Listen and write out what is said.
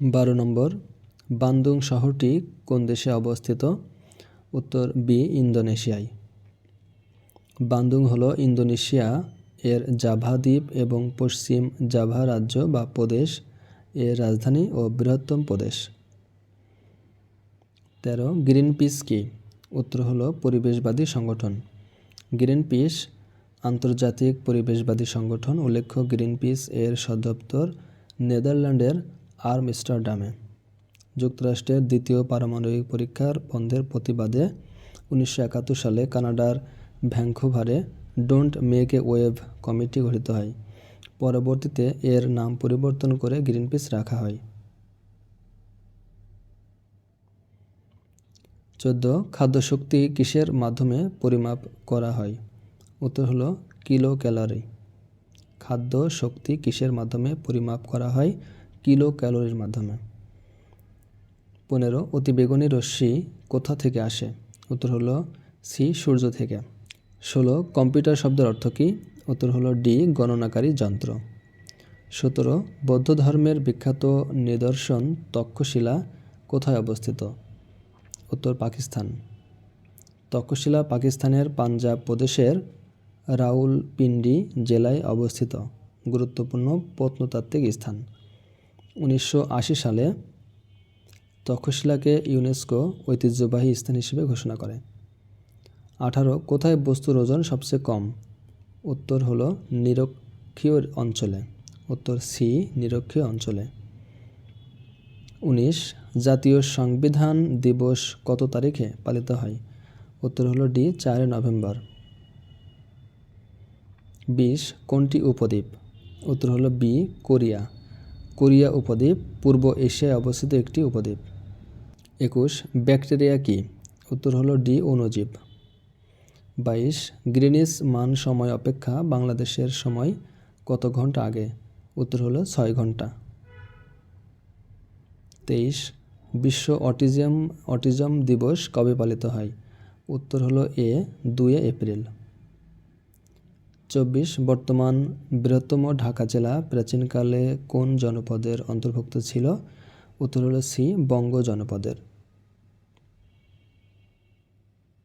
বারো নম্বর, বান্দুং শহরটি কোন দেশে অবস্থিত? উত্তর, বি, ইন্দোনেশিয়ায়। বান্দুং হল ইন্দোনেশিয়া এর জাভা দ্বীপ এবং পশ্চিম জাভা রাজ্য বা প্রদেশ এর রাজধানী ও বৃহত্তম প্রদেশ। তেরো গ্রিন পিস কি? উত্তর হল পরিবেশবাদী সংগঠন। গ্রিন পিস আন্তর্জাতিক পরিবেশবাদী সংগঠন, উল্লেখ্য গ্রিন পিস এর সদপ্তর নেদারল্যান্ডের আর্মস্টারডামে যুক্তরাষ্ট্রের দ্বিতীয় পারমাণবিক পরীক্ষার বন্ধের প্রতিবাদে উনিশশো একাত্তর সালে কানাডার ভ্যাঙ্কুভারে don't make a wave committee গঠিত হয়। পরবর্তীতে এর নাম পরিবর্তন করে গ্রিনপিস রাখা হয়। চোদ্দ, খাদ্যশক্তি কিসের মাধ্যমে পরিমাপ করা হয়? উত্তর হলো কিলো ক্যালোরি খাদ্য শক্তি কিসের মাধ্যমে পরিমাপ করা হয়? কিলো ক্যালোরির মাধ্যমে। পনেরো অতিবেগুনি রশ্মি কোথা থেকে আসে? উত্তর হলো সি, সূর্য থেকে। ষোলো, কম্পিউটার শব্দের অর্থ কী? উত্তর হলো ডি, গণনাকারী যন্ত্র। সতেরো, বৌদ্ধ ধর্মের বিখ্যাত নিদর্শন তক্ষশিলা কোথায় অবস্থিত? উত্তর পাকিস্তান। তক্ষশিলা পাকিস্তানের পাঞ্জাব প্রদেশের রাউলপিন্ডি জেলায় অবস্থিত। গুরুত্বপূর্ণ প্রত্নতাত্ত্বিক স্থান। উনিশশো আশি সালে তক্ষশিলাকে ইউনেস্কো ঐতিহ্যবাহী স্থান হিসেবে ঘোষণা করে। আঠারো, কোথায় বস্তুর ওজন সবচেয়ে কম? উত্তর হল নিরক্ষীয় অঞ্চলে। উত্তর, সি, নিরক্ষীয় অঞ্চলে। উনিশ, জাতীয় সংবিধান দিবস কত তারিখে পালিত হয়? উত্তর হলো ডি, চার নভেম্বর। বিশ, কোনটি উপদ্বীপ? উত্তর হলো বি, কোরিয়া। কোরিয়া উপদ্বীপ পূর্ব এশিয়ায় অবস্থিত একটি উপদ্বীপ। একুশ, ব্যাকটেরিয়া কি? উত্তর হলো ডি অণুজীব। বাইশ গ্রিনিস মান সময় অপেক্ষা বাংলাদেশের সময় কত ঘণ্টা আগে? উত্তর হলো ছয় ঘণ্টা। তেইশ, বিশ্ব অটিজম অটিজম দিবস কবে পালিত হয়? উত্তর হলো এ দুই এপ্রিল। চব্বিশ, বর্তমান বৃহত্তম ঢাকা জেলা প্রাচীনকালে কোন জনপদের অন্তর্ভুক্ত ছিল? উত্তর হলো সি, বঙ্গ জনপদের।